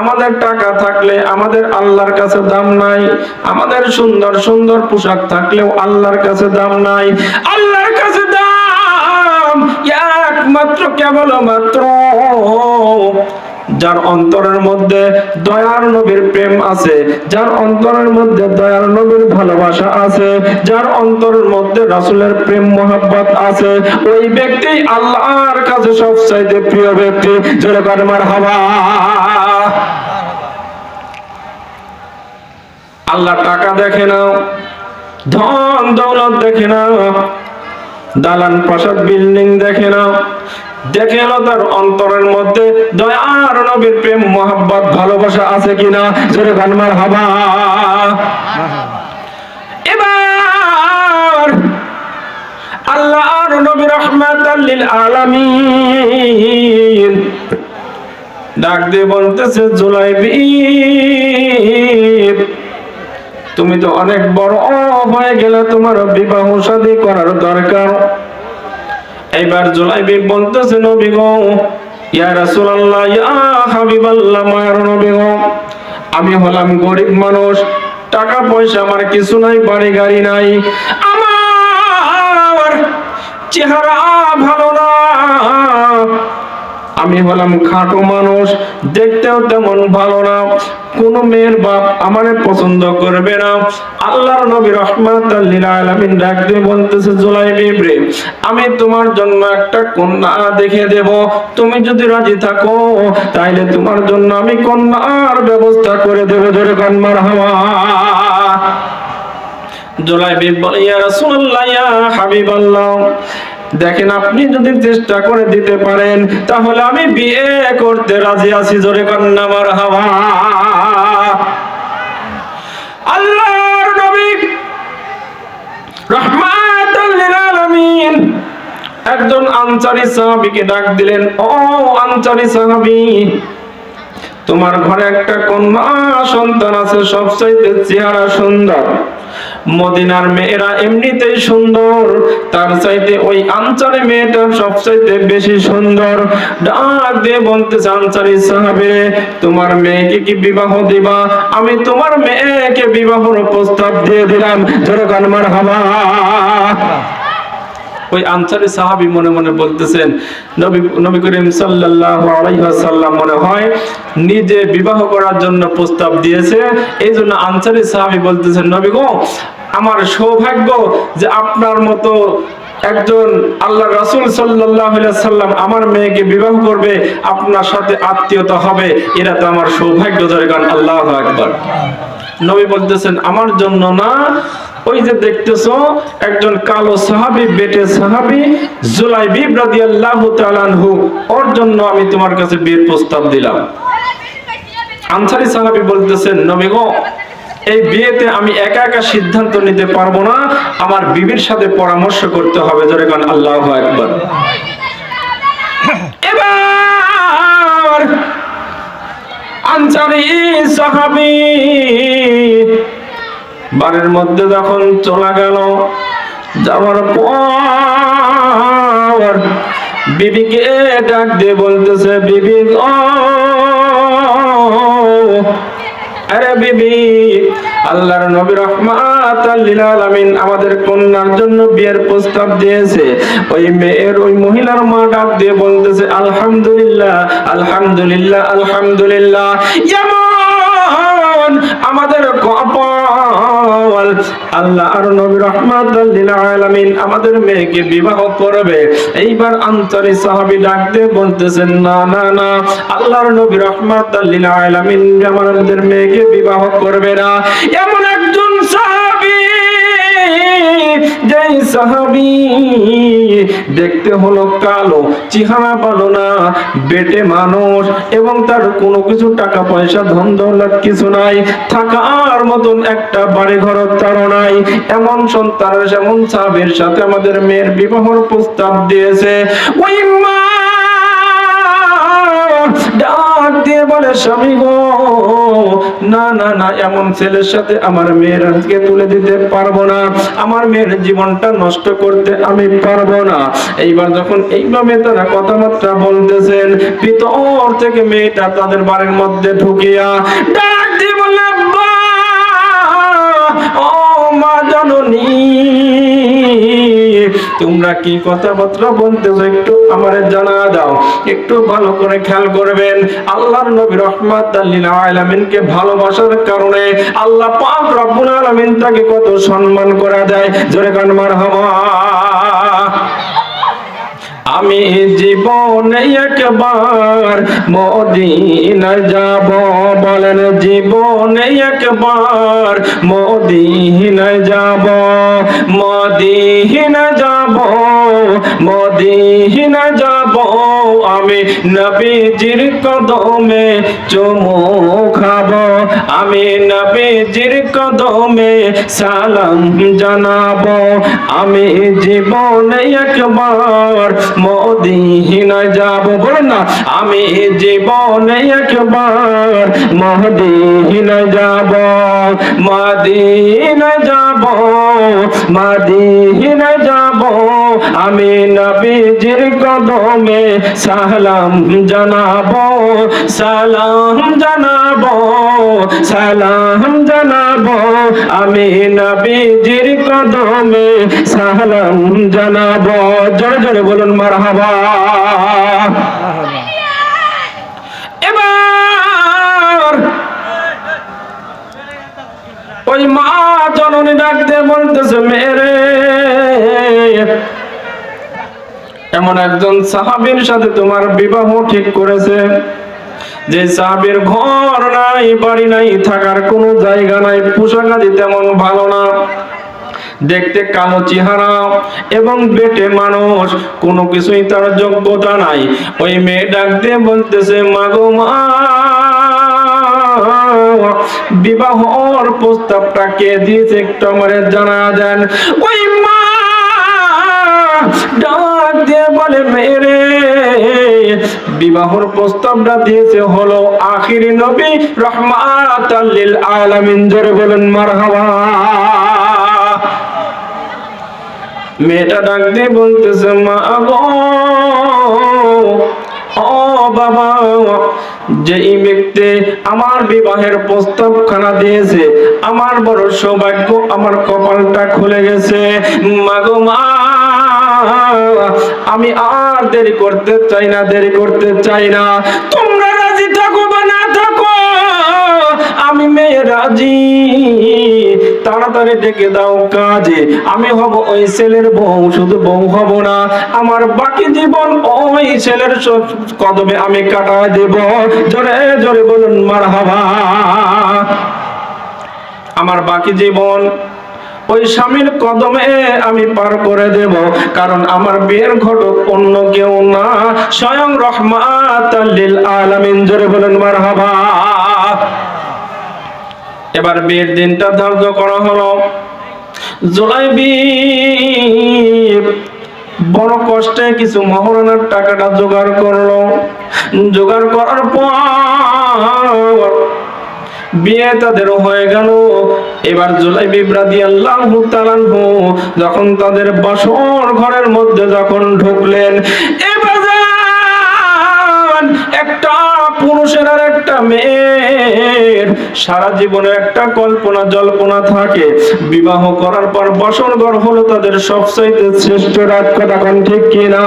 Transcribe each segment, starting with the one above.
আমাদের টাকা থাকলে আমাদের আল্লাহর কাছে দাম নাই, আমাদের সুন্দর সুন্দর পোশাক থাকলেও আল্লাহর কাছে দাম নাই। আল্লাহর কাছে দাম একমাত্র কেবল মাত্র যার অন্তরের মধ্যে দয়ার নবীর প্রেম আছে, যার অন্তরের মধ্যে দয়ার নবীর ভালোবাসা আছে, যার অন্তরের মধ্যে রাসুলের প্রেম, মোহাব্বত আছে, ওই ব্যক্তি আল্লাহর কাছে সবচাইতে প্রিয় ব্যক্তি। জোরে কারমার হাওয়া আল্লাহ টাকা দেখে না ধন দৌলত দেখে না দালান, প্রাসাদ, বিল্ডিং দেখে না দেখে না তার অন্তরের মধ্যে দয়ার নবীর প্রেম, মোহাব্বত, ভালোবাসা আছে কিনা? জোরে গানমার হাবা। এবার আল্লাহর নবী রহমাতাল লিল আলামিন ডাক দিয়ে বলতেছে জুলাইবি তুমি তো অনেক বড় হয়ে গেলে তোমার বিবাহ শাদী করার দরকার। এইবার জুলাইবি বলতেছে নবী গো ইয়া রাসূলুল্লাহ, ইয়া হাবিবাল্লাহ, মায়ের নবী গো আমি হলাম গরিব মানুষ, টাকা পয়সা আমার কিছু নাই, বাড়ি গাড়ি নাই, আমার চেহারা ভালো না আমি হলাম খাটো মানুষ, দেখতেও তেমন ভালো না। কোন মেয়ের বাপ আমারে পছন্দ করবে না। আল্লাহর নবী রহমাত আলামিন ডাক দিয়ে বলতেছে জুলাই বিবরে আমি তোমার জন্য একটা কন্যা দেখে দেব। তুমি যদি রাজি থাকো, তাইলে তোমার জন্য আমি কন্যার ব্যবস্থা করে দেব। ধরে কান্মার হাওয়া জুলাইবি বলে ইয়া রাসূলুল্লাহ, ইয়া হাবিবাল্লাহ দেখেন আপনি যদি চেষ্টা করে দিতে পারেন, তাহলে আমি বিয়ে করতে রাজি আছি। জোরে কন্যা হাওয়া আল্লাহর নবী লিল আলামিন একজন আনসারী সাহাবীকে ডাক দিলেন, ও আনসারী সাহাবী, তোমার ঘরে একটা কন্যা সন্তান আছে, সবচাইতে চেহারা সুন্দর। মদিনার মেয়েরা এমনিতেই সুন্দর, তার চাইতে ওই আনসারি মেয়েটা সবচাইতে বেশি সুন্দর। ডাক দিয়ে বলতেছে আনসারি সাহাবে তোমার মেয়েকে কি বিবাহ দিবা? আমি তোমার মেয়েকে বিবাহর প্রস্তাব দিয়ে দিলাম। ধরে কানমার হাওয়া ওই আনসারি সাহাবী মনে মনে বলতেছেন, নবী নবী করিম সাল্লাল্লাহু আলাইহি ওয়াসাল্লাম মনে হয় নিজে বিবাহ করার জন্য প্রস্তাব দিয়েছে। এই জন্য আনসারি সাহাবি বলতেছেন, নবী গো আমার সৌভাগ্য যে আপনার মতো একজন আল্লাহ রাসূল সাল্লাম আমার মেয়েকে বিবাহ করবে, আপনার সাথে আত্মীয়তা হবে এরা তো আমার সৌভাগ্য জয় গান আল্লাহু আকবার। নবী বলতেছেন, আমার জন্য না, ওই যে দেখতেছো, একজন কালো সাহাবি, বেটে সাহাবি, জুলাইবি রাদিয়াল্লাহু তাআলা আনহু, ওর জন্য আমি তোমার কাছে বিয়ের প্রস্তাব দিলাম। আনসারী সাহাবি বলতেছেন, নবী গো এই বিয়েতে আমি একা একা সিদ্ধান্ত নিতে পারব না। আমার বিবির সাথে পরামর্শ করতে হবে। জোরে গান আল্লাহু আকবার। এবার আনসারী সাহাবী বাড়ির মধ্যে যখন চলে গেল, যাওয়ার পর বিবিকে ডাক দিয়ে বলতেছে, বিবি, ও, আরে বিবি আল্লাহর নবী রহমাত আমাদের কন্যার জন্য বিয়ের প্রস্তাব দিয়েছে। ওই মেয়ের ওই মহিলার মা ডাক দিয়ে বলতেছে, আলহামদুলিল্লাহ আলহামদুলিল্লাহ আলহামদুলিল্লাহ। যেমন আমাদের আল্লাহ আর নবী রহমাত লিল আমাদের মেয়েকে বিবাহ করবে। এইবার আন্তরি সাহাবী ডাক দিয়ে বলতেছেন, না না না, আল্লাহর নবী রহমাত লিল আলামিন আমাদের মেয়েকে বিবাহ করবে না। এমন একজন সাহাবী যেই সাহাবি, দেখতে হলো কালো চেহারা ভালো না, বেটে মানুষ এবং তার কোনো কিছু টাকা পয়সা, ধন দৌলত কিছু নাই, থাকার মতন একটা বাড়ি ঘর তার নাই। এমন সন্তানের যেমন সাহাবের সাথে আমাদের মেয়ের বিবাহর প্রস্তাব দিয়েছে। ওই বলে, স্বামী গো, না না না, এমন ছেলের সাথে আমার মেয়ের আজকে তুলে দিতে পারব না। আমার মেয়ের জীবনটা নষ্ট করতে আমি পারব না। এইবার যখন এইভাবে তারা কথাবার্তা বলতেছেন, পিতর থেকে মেয়েটা তাদের বাড়ির মধ্যে ঢুকিয়া ডাক তোমরা কি কথাবার্তা বলতেছো, একটু আমারে জানা দাও। একটু ভালো করে খেয়াল করবেন। আল্লাহর নবী রহমাত আলমিনকে ভালোবাসার কারণে আল্লাহ পাক রব্বুল আলামিন তাকে কত সম্মান করা দেয় জোরে কান মারহাবা আমি জীবনে একবার মদিনায় যাব বলেন জীবনে একবার মদিনায় যাব মদিনায় যাব মদিনায় যাব। আমি নবীজির কদমে, চুমু খাব আমি নবীজির কদমে, সালাম জানাব আমি জীবনে একবার মদিনায় যাব। বলুন না, আমি জীবনে একবার যাব মদিনায় যাব। মদিনায় নবীজির কদমে সালাম জানাব সালাম জানাব সালাম জানাব। আমি নবীজির কদমে সালাম জানাব। জোরে জোরে বলুন, মারহাবা। ওই মা জননী ডাক দিয়ে বলতেছে, মেরে এমন একজন সাহাবীর সাথে তোমার বিবাহ ঠিক করেছে। যে সাহাবীর ঘর নাই, বাড়ি নাই, থাকার কোনো জায়গা নাই, পোশাক আদি তেমন ভালো না। দেখতে কালো চেহারা এবং বেটে মানুষ, কোনো কিছুই তার যোগ্যতা নাই। ওই মেয়ে ডাক দিয়ে বলতেছে মাগো মা, বিবাহর প্রস্তাবটা কে দিয়েছে একটু আমারে জানা দেন। ওই দিয়ে বলে মেরে বিবাহর প্রস্তাবটা দিয়েছে হলো আখিরি নবী আলামিন। জোরে বলেন, মারহাবা। মেয়েটা বলতেছে, মা গো, ও বাবা যেই ব্যক্তি আমার বিবাহের প্রস্তাব খানা দিয়েছে, আমার বড় সৌভাগ্য আমার কপালটা খুলে গেছে। মাগো মা। আমি আর দেরি করতে চাই না, দেরি করতে চাই না। তোমরা রাজি থাকো বা না থাকো, আমি মেয়ে রাজি। তাড়াতাড়ি ডেকে দাও কাজে, আমি হব ওই ছেলের বউ, শুধু বউ হব না। আমার বাকি জীবন ওই ছেলের কদমে আমি কাটা দেব। জোরে জোরে বলুন মার আমার বাকি জীবন ওই স্বামীর কদমে আমি পার করে দেব, কারণ আমার বিয়ের ঘটক অন্য কেউ না। স্বয়ং রহমাত আলামিন, জোরে বলেন, মারহাবা। এবার বিয়ের দিনটা ধার্য করা হলো। জুলাই বড় কষ্টে কিছু মহারণার টাকাটা জোগাড় করল। জোগাড় করার পর বিয়ে তাদের হয়ে গেল। এবার জুলাই বিব্রাদি আল্লাহ যখন তাদের বাসর ঘরের মধ্যে যখন ঢুকলেন এবার একটা পুরুষের আর একটা মেয়ের সারা জীবনে একটা কল্পনা জল্পনা থাকে। বিবাহ করার পর বসর ঘর হলো তাদের সবচাইতে শ্রেষ্ঠ রাত কথা ঠিক কিনা?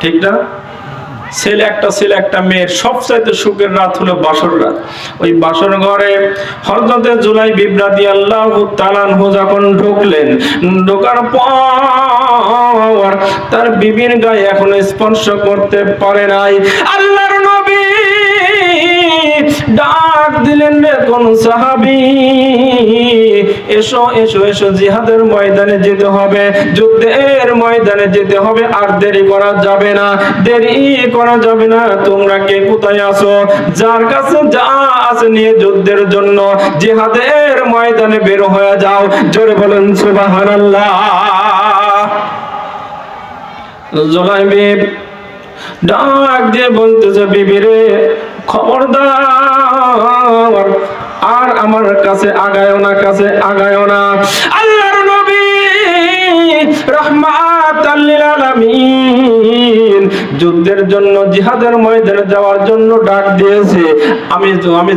ঠিক না? ছেলে একটা ছেলে একটা মেয়ের সবচাইতে সুখের রাত হলো বাসর রাত। ওই বাসর ঘরে হরদের জুলাই বিব্রাদি আল্লাহ তালানহু যখন ঢুকলেন, ঢোকার পর তার বিবির গায়ে এখন স্পর্শ করতে পারে নাই। আল্লাহর নবী ডাক দিলেন রে কোন সাহাবী? এসো এসো এসো, জিহাদের ময়দানে যেতে হবে। যুদ্ধের ময়দানে যেতে হবে, আর দেরি করা যাবে না। দেরি করা যাবে না, তোমরা কে কোথায় আছো? যার কাছে যা আছে নিয়ে যুদ্ধের জন্য জিহাদের ময়দানে বের হয়ে যাও। জোরে বলেন, সুবহানাল্লাহ। জোলাইবিব ডাক দিয়ে বলতেছে, বিবি রে খবরদার আর আমার কাছে আগায় না, কাছে আগায় না। আল্লাহর যুদ্ধের জন্য, জিহাদের ময়দানে যাওয়ার জন্য ডাক দিয়েছে। আমি আমি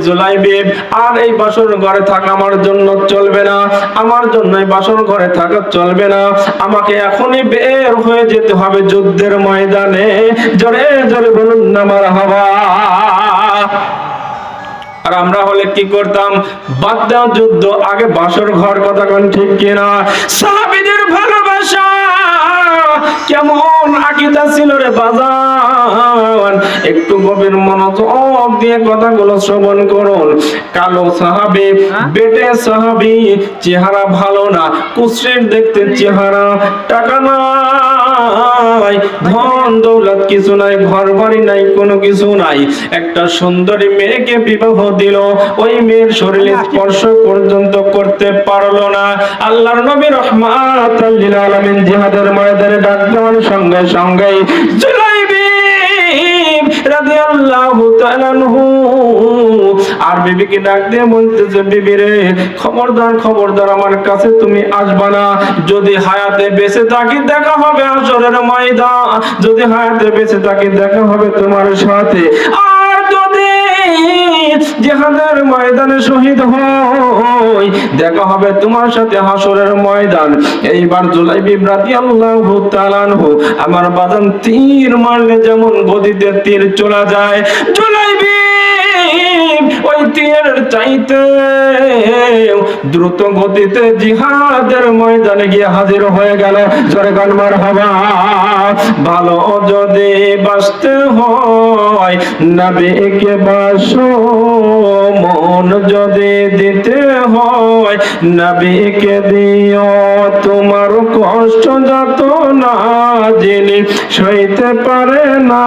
আর এই ঘরে থাকা আমার জন্য চলবে না। আমার জন্য এই ঘরে থাকা চলবে না। আমাকে এখনই বের হয়ে যেতে হবে যুদ্ধের ময়দানে। জোরে জোরে বলুন না মার হবা আর আমরা হলে কি করতাম? দেওয়া যুদ্ধ আগে বাসর ঘর কথা কোন ঠিক কিনা? সাহাবীদের ভালোবাসা কেমন আকিদা ছিল রে বাজান? একটু গভীর মনোযোগ দিয়ে কথাগুলো শ্রবণ করুন। কালো সাহাবি বেটে সাহাবি চেহারা ভালো না কুশ্রের দেখতে চেহারা টাকা নাই। ধন দৌলত কিছু নাই ঘর বাড়ি নাই কোনো কিছু নাই। একটা সুন্দরী মেয়েকে বিবাহ দিল ওই মেয়ের শরীরে স্পর্শ পর্যন্ত করতে পারল না। আল্লাহর নবী রহমাত আলামিন জিহাদের ময়দানে ডাক দেওয়ার সঙ্গে সঙ্গে জুলাইবি রাদিয়াল্লাহু তাআলা আনহু আর বিবিকে ডাক দিয়ে বলতেছে বিবি রে, খবরদার খবরদার, আমার কাছে তুমি আসবা না। যদি হায়াতে বেঁচে থাকি, দেখা হবে আসরের ময়দান। যদি হায়াতে বেঁচে থাকি, দেখা হবে তোমার সাথে। আর যদি ময়দানে শহীদ হই, দেখা হবে তোমার সাথে হাসরের ময়দান। এইবার জুলাই বিব্রাতি আল্লাহ তালানহু আমার বাদান তীর মারলে যেমন গদিতে তীর চলে যায়। জুলাই তীর চাইতে দ্রুত গতিতে জিহাদের ময়দানে গিয়ে হাজির হয়ে গেল। জোরে হবা ভালো যদি বাঁচতে হয় মন যদি দিতে হয় দিও। তোমার কষ্ট যত না জেনে সইতে পারে না।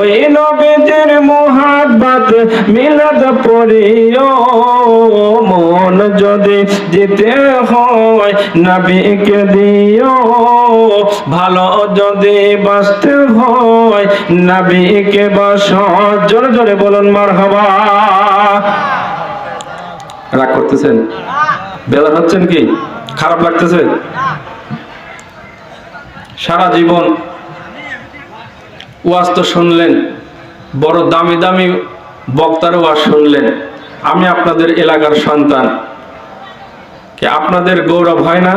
ওই নবীদের মোহাব্বত মিলাদ পড়িও, মন যদি যেতে হয়, নবীকে দিও। ভালো যদি বাঁচতে হয়, নবীকে বাস। জোরে জোরে বলুন মার হবা রাগ করতেছেন? বেদার হচ্ছেন কি? খারাপ লাগতেছে? সারা জীবন ওয়াজ তো শুনলেন, বড় দামি দামি বক্তার ওয়াজ শুনলেন, আমি আপনাদের এলাকার সন্তান। কি, আপনাদের গৌরব হয় না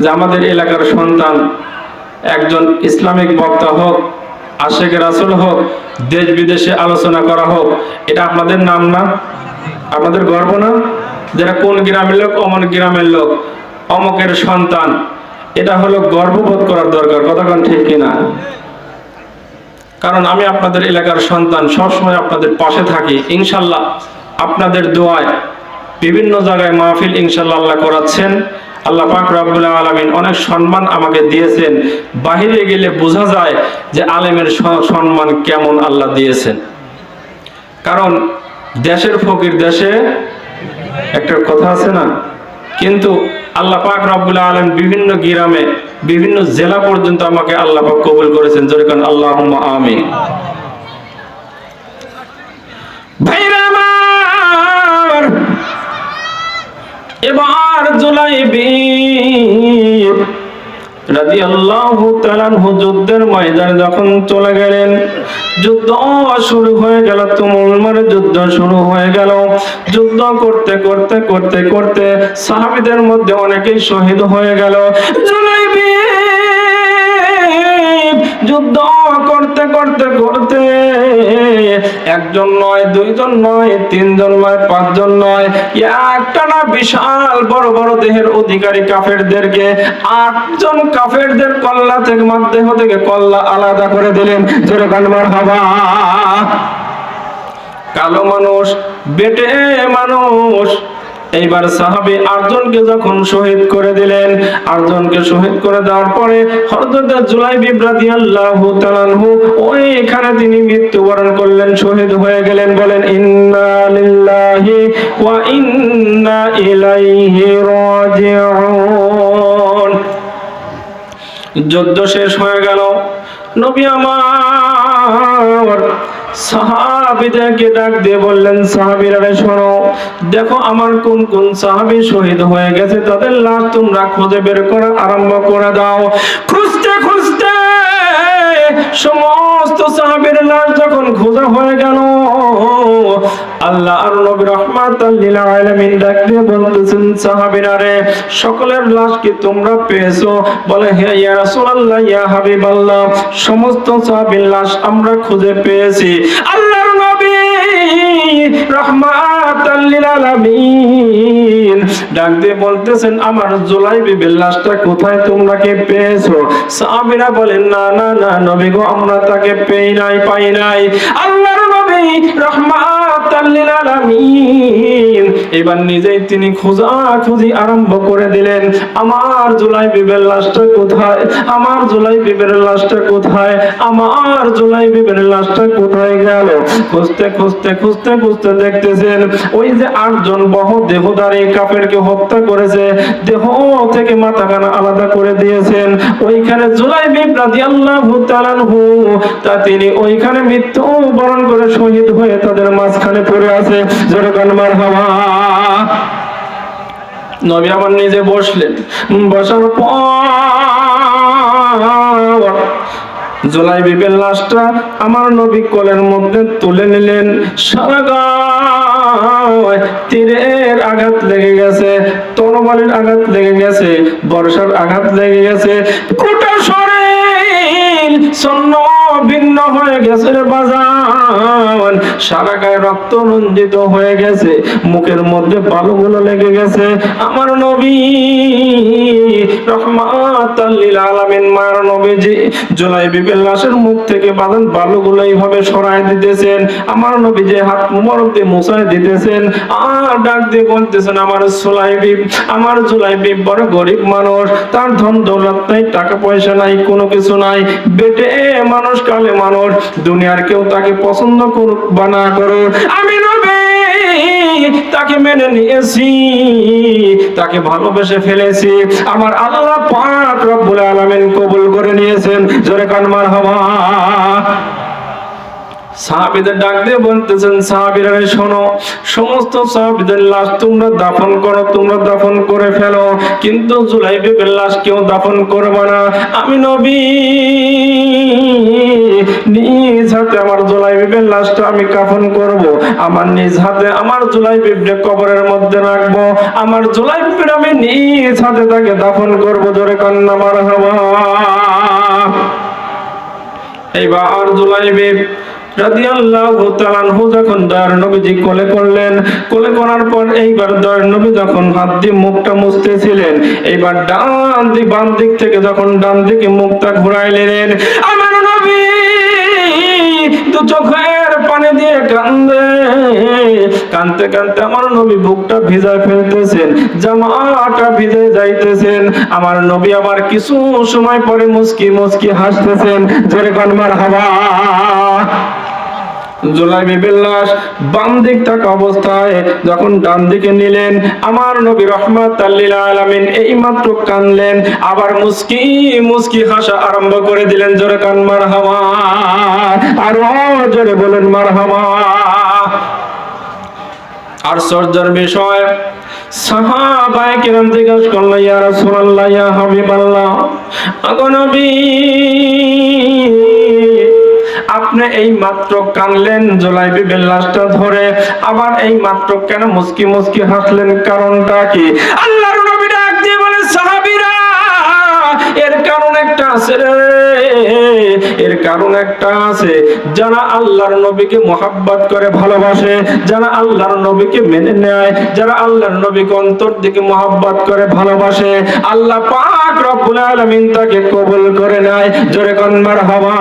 যে আমাদের এলাকার সন্তান একজন ইসলামিক বক্তা হোক, আশেখ রাসুল হোক, দেশ বিদেশে আলোচনা করা হোক, এটা আপনাদের নাম না? আপনাদের গর্ব না? যারা কোন গ্রামের লোক, অমন গ্রামের লোক, অমকের সন্তান, এটা হলো গর্ববোধ করার দরকার কতক্ষণ ঠিক কিনা? কারণ আমি আপনাদের এলাকার সন্তান, সবসময় আপনাদের পাশে থাকি। ইনশাল্লাহ আপনাদের দোয়ায় বিভিন্ন জায়গায় মাহফিল ইনশাল্লাহ আল্লাহ করাচ্ছেন। আল্লাহ পাক রাব্বুল আলামিন অনেক সম্মান আমাকে দিয়েছেন। বাহিরে গেলে বোঝা যায় যে আলেমের সম্মান কেমন আল্লাহ দিয়েছেন। কারণ দেশের ফকির দেশে একটা কথা আছে না? কিন্তু আল্লাহ পাক রব্বুল আলম বিভিন্ন গ্রামে বিভিন্ন জেলা পর্যন্ত আমাকে আল্লাহ কবুল করেছেন। জোরে কান আল্লাহ আমি আমার, এবার জুলাই রাজি আল্লাহ যুদ্ধের যখন চলে গেলেন, যুদ্ধ শুরু হয়ে যুদ্ধ শুরু হয়ে গেল। যুদ্ধ করতে করতে করতে করতে সাহাবিদের মধ্যে অনেকেই শহীদ হয়ে গেল। যুদ্ধ করতে করতে করতে। একজন নয়, দুইজন নয়, তিনজন নয়, পাঁচজন নয়। একটা না বিশাল বড় বড় দেহের অধিকারী কাফেরদেরকে আটজন কাফেরদের কল্লা থেকে দেহ থেকে কল্লা আলাদা করে দিলেন। যেরকম হাবা কালো মানুষ, বেটে মানুষ এইবার সাহাবি আটজনকে যখন শহীদ করে দিলেন, আটজনকে শহীদ করে দেওয়ার পরে হযরত জুলাই বিব্রাতি আল্লাহ তাআলাহু ওই এখানে তিনি মৃত্যুবরণ করলেন, শহীদ হয়ে গেলেন, বলেন, ইন্না লিল্লাহি ওয়া ইন্না ইলাইহি রাজিউন। যুদ্ধ শেষ হয়ে গেল। নবী আমার সাহাবিদেরকে ডাক দিয়ে বললেন, সাহাবিরা শোনো, দেখো আমার কোন কোন সাহাবি শহীদ হয়ে গেছে, তাদের লাশ তোমরা খুঁজে বের করা আরম্ভ করে দাও। খুঁজতে খুঁজতে সমস্ত সাহাবির লাশ যখন খোঁজা হয়ে গেল আল্লাহ আর নবী রহমাতাল আলামিন ডাক বলতেছেন আমরা জুলাই বিবির লাশটা কোথায় তোমরা কে পেয়েছ? সাহাবীরা বলেন, না না না, নবী গো, আমরা তাকে পেই নাই, পাই নাই। আল্লাহর নবী লিল আলামিন। এবার নিজেই তিনি খোঁজা আরম্ভ করে দিলেন। আমার জুলাই বিবের লাশটা কোথায়? আমার জুলাই বিবের লাশটা কোথায়? আমার জুলাই বিবের লাশটা কোথায় গেল? খুঁজতে খুঁজতে খুঁজতে খুঁজতে দেখতেছেন, ওই যে আটজন বহ কাফেরকে হত্যা করেছে, দেহ থেকে মাথা কানা আলাদা করে দিয়েছেন। ওইখানে জুলাই বিব রাদিয়াল্লাহু তাআলাহু তা তিনি ওইখানে মৃত্যু বরণ করে শহীদ হয়ে তাদের মাঝখানে পড়ে আছে জোরে গান মারহাবা নবী আমার নিজে বসলেন। বসার পর জুলাই বিবের লাশটা আমার নবী কোলের মধ্যে তুলে নিলেন। সারা তীরের আঘাত লেগে গেছে, তরবারির আঘাত লেগে গেছে, বর্ষার আঘাত লেগে গেছে। গোটা শরীর শূন্য ভিন্ন হয়ে গেছে রে বাজান সারা গায়ে রক্ত রঞ্জিত হয়ে গেছে, মুখের মধ্যে বালুগুলো লেগে গেছে। আমার নবী নবীজি জুলাই লাশের মুখ থেকে বাদান এইভাবে দিতেছেন। আমার নবী যে হাত মোবারক দিয়ে মুছায় দিতেছেন। আর ডাক দিয়ে বলতেছেন, আমার সুলাইবিব আমার জুলাইবিব বড় গরিব মানুষ। তার ধন দৌলত নাই, টাকা পয়সা নাই, কোনো কিছু নাই। বেটে মানুষ, কালে মানুষ। দুনিয়ার কেউ তাকে পছন্দ করুক বা না করুক আমি নবী, তাকে মেনে নিয়েছি, তাকে ভালোবেসে ফেলেছি। আমার আল্লাহ পাক রব্বুল আলামিন কবুল করে নিয়েছেন। জোরে কানমার হওয়া সাহাবিদের ডাক দিয়ে বলতেছেন, সাহাবিরা শোনো, সমস্ত সাহাবিদের লাশ তোমরা দাফন করো, তোমরা দাফন করে ফেলো। কিন্তু জুলাই বিবের লাশ কেউ দাফন করবে না। আমি নবী জুলাই বিবের লাশটা আমি কাফন করব। আমার নিজ হাতে, আমার কবরের মধ্যে আমার আমি নিজ হাতে তাকে দাফন করব। জোরে মার হওয়া এইবার কোলে করলেন, কোলে করার পর এইবার যখন দিয়ে মুখটা মুছতেছিলেন, এইবার ডান দিক, বাম দিক থেকে যখন ডান দিকে মুখটা ঘুরাইলেন, আমার নবী দু চোখের পানি দিয়ে কান্দে। কানতে কানতে আমার নবী বুকটা ভিজা ফেলতেছেন, জামাটা ভিজে যাইতেছেন। আমার নবী আবার কিছু সময় পরে মুসকি মুসকি হাসতেছেন যেরকম আমার হাওয়া জুলাই বিবির লাশ বাম দিক থাকা অবস্থায় যখন ডান দিকে নিলেন, আমার নবী রহমত আল্লিল আলামিন এই মাত্র কানলেন, আবার মুস্কি মুস্কি হাসা আরম্ভ করে দিলেন, জোরে কান মার হাওয়া আরও জোরে বলেন মার হাওয়া আশ্চর্যের বিষয়, সাহাবায়ে কিরাম জিজ্ঞাসা করল ইয়া রাসূলুল্লাহ হাবিবাল্লাহ, আগো আপনি এই মাত্র কানলেন জোলাই বিবের লাশটা ধরে। আবার এই মাত্র কেন মুস্কি মুস্কি হাসলেন কারণটা কি? আল্লাহর নবী ডাক দিয়ে বলে, সাহাবীরা, এর কারণ একটা আছে রে। এর কারণ একটা আছে। যারা আল্লাহর নবীকে মোহাব্বত করে ভালোবাসে, যারা আল্লাহর নবীকে মেনে নেয়, যারা আল্লাহর নবীকে অন্তর থেকে মোহাব্বত করে ভালোবাসে, আল্লাহ পাক রব্বুল আলামিন তাকে কবুল করে নেয়। জোরে কনমার হওয়া